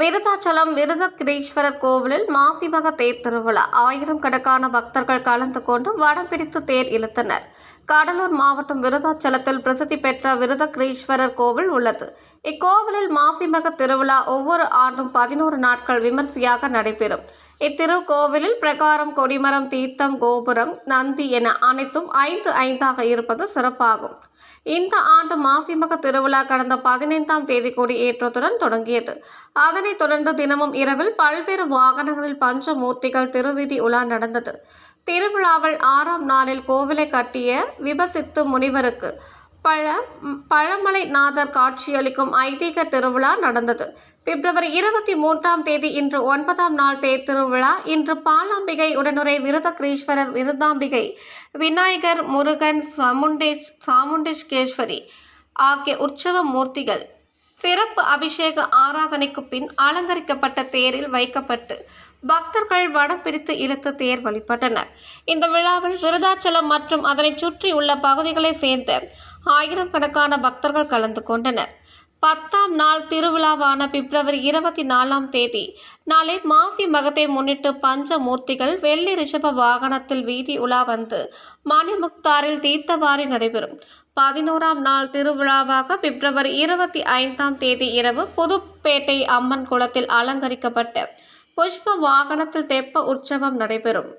விருதாச்சலம் விருதகிரீஸ்வரர் கோவிலில் மாசிமக தேர் திருவிழா. ஆயிரம் கணக்கான பக்தர்கள் கலந்து கொண்டு வடம் பிடித்து தேர் இழுத்தனர். கடலூர் மாவட்டம் விருதாச்சலத்தில் பிரசித்தி பெற்ற விருதகிரீஸ்வரர் கோவில் உள்ளது. இக்கோவிலில் மாசிமக திருவிழா ஒவ்வொரு ஆண்டும் பதினோரு நாட்கள் விமர்சையாக நடைபெறும். இத்திருக்கோவிலில் பிரகாரம் கொடிமரம் தீர்த்தம் கோபுரம் நந்தி என அனைத்தும் ஐந்து ஐந்தாக இருப்பது சிறப்பாகும். இந்த ஆண்டு மாசிமக திருவிழா கடந்த பதினைந்தாம் தேதி கொடி ஏற்றத்துடன் தொடங்கியது. அதனைத் தொடர்ந்து தினமும் இரவில் பல்வேறு வாகனங்களில் பஞ்சமூர்த்திகள் திருவிதி உலா நடந்தது. திருவிழாவில் ஆறாம் நாளில் கோவிலை கட்டிய விபசித்து முனிவருக்கு பழ பழமலை நாதர் காட்சியளிக்கும் ஐதீக திருவிழா நடந்தது. பிப்ரவரி இருபத்தி மூன்றாம் தேதி இன்று ஒன்பதாம் நாள் தே திருவிழா. இன்று பாலாம்பிகை உடனுரை விருதகிரீஸ்வரர் விருதாம்பிகை விநாயகர் முருகன் சாமுண்டேஷ் சாமுண்டேஷ்கேஸ்வரி ஆகிய உற்சவ மூர்த்திகள் சிறப்பு அபிஷேக ஆராதனைக்கு பின் அலங்கரிக்கப்பட்ட தேரில் வைக்கப்பட்டு பக்தர்கள் வடம் பிடித்து இழுத்து தேர் வழிபட்டனர். இந்த விழாவில் விருதாச்சலம் மற்றும் அதனைச் சுற்றியுள்ள பகுதிகளை சேர்ந்த ஆயிரம் கணக்கான பக்தர்கள் கலந்து கொண்டனர். பத்தாம் நாள் திருவிழாவான பிப்ரவரி இருபத்தி நாலாம் தேதி நாளை மாசி மகத்தை முன்னிட்டு பஞ்சமூர்த்திகள் வெள்ளி ரிஷப வாகனத்தில் வீதி உலா வந்து மணிமுக்தாரில் தீர்த்தவாரி நடைபெறும். பதினோராம் நாள் திருவிழாவாக பிப்ரவரி இருபத்தி ஐந்தாம் தேதி இரவு புதுப்பேட்டை அம்மன் குளத்தில் அலங்கரிக்கப்பட்ட புஷ்ப வாகனத்தில் தெப்ப உற்சவம் நடைபெறும்.